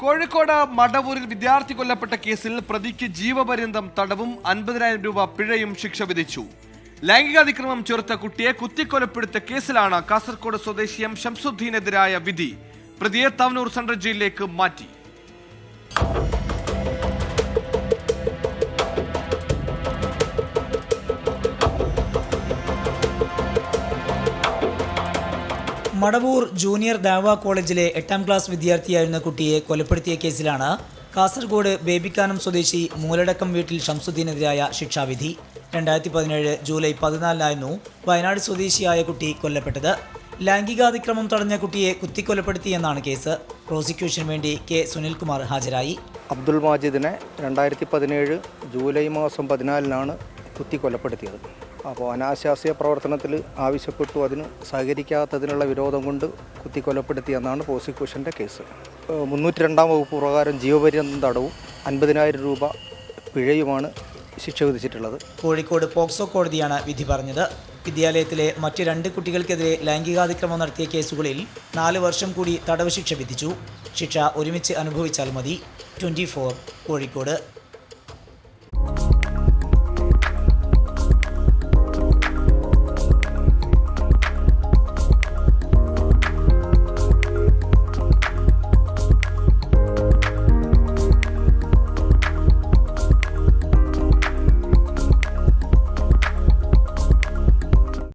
കോഴിക്കോട് മടവൂരിൽ വിദ്യാർത്ഥി കൊല്ലപ്പെട്ട കേസിൽ പ്രതിക്ക് ജീവപര്യന്തം തടവും അൻപതിനായിരം രൂപ പിഴയും ശിക്ഷ വിധിച്ചു. ലൈംഗികാതിക്രമം ചെറുത്ത കുട്ടിയെ കുത്തിക്കൊലപ്പെടുത്ത കേസിലാണ് കാസർകോട് സ്വദേശിയം ഷംസുദ്ദീനെതിരായ വിധി. പ്രതിയെ തവനൂർ സെൻട്രൽ ജയിലിലേക്ക് മാറ്റി. മടവൂർ ജൂനിയർ ദാവ കോളേജിലെ എട്ടാം ക്ലാസ് വിദ്യാർത്ഥിയായിരുന്ന കുട്ടിയെ കൊലപ്പെടുത്തിയ കേസിലാണ് കാസർഗോഡ് ബേബിക്കാനം സ്വദേശി മൂലടക്കം വീട്ടിൽ ഷംസുദ്ദീനെതിരായ ശിക്ഷാവിധി. രണ്ടായിരത്തി പതിനേഴ് ജൂലൈ പതിനാലിനായിരുന്നു വയനാട് സ്വദേശിയായ കുട്ടി കൊല്ലപ്പെട്ടത്. ലൈംഗികാതിക്രമം തടഞ്ഞ കുട്ടിയെ കുത്തിക്കൊലപ്പെടുത്തിയെന്നാണ് കേസ്. പ്രോസിക്യൂഷന് വേണ്ടി കെ. സുനിൽകുമാർ ഹാജരായി. അബ്ദുൾ മാജിദിനെ രണ്ടായിരത്തി പതിനേഴ് ജൂലൈ മാസം പതിനാലിനാണ് കുത്തി കൊലപ്പെടുത്തിയത്. അപ്പോൾ അനാശാസ്യ പ്രവർത്തനത്തിൽ ആവശ്യപ്പെട്ടു അതിന് സഹകരിക്കാത്തതിനുള്ള വിരോധം കൊണ്ട് കുത്തി കൊലപ്പെടുത്തിയെന്നാണ് പ്രോസിക്യൂഷന്റെ കേസ്. മുന്നൂറ്റി രണ്ടാം വകുപ്പ് പ്രകാരം ജീവപര്യന്തം തടവും അൻപതിനായിരം രൂപ പിഴയുമാണ് ശിക്ഷ വിധിച്ചിട്ടുള്ളത്. കോഴിക്കോട് പോക്സോ കോടതിയാണ് വിധി പറഞ്ഞത്. വിദ്യാലയത്തിലെ മറ്റ് രണ്ട് കുട്ടികൾക്കെതിരെ ലൈംഗികാതിക്രമം നടത്തിയ കേസുകളിൽ നാല് വർഷം കൂടി തടവ് ശിക്ഷ വിധിച്ചു. ശിക്ഷ ഒരുമിച്ച് അനുഭവിച്ചാൽ മതി. ട്വന്റി കോഴിക്കോട്.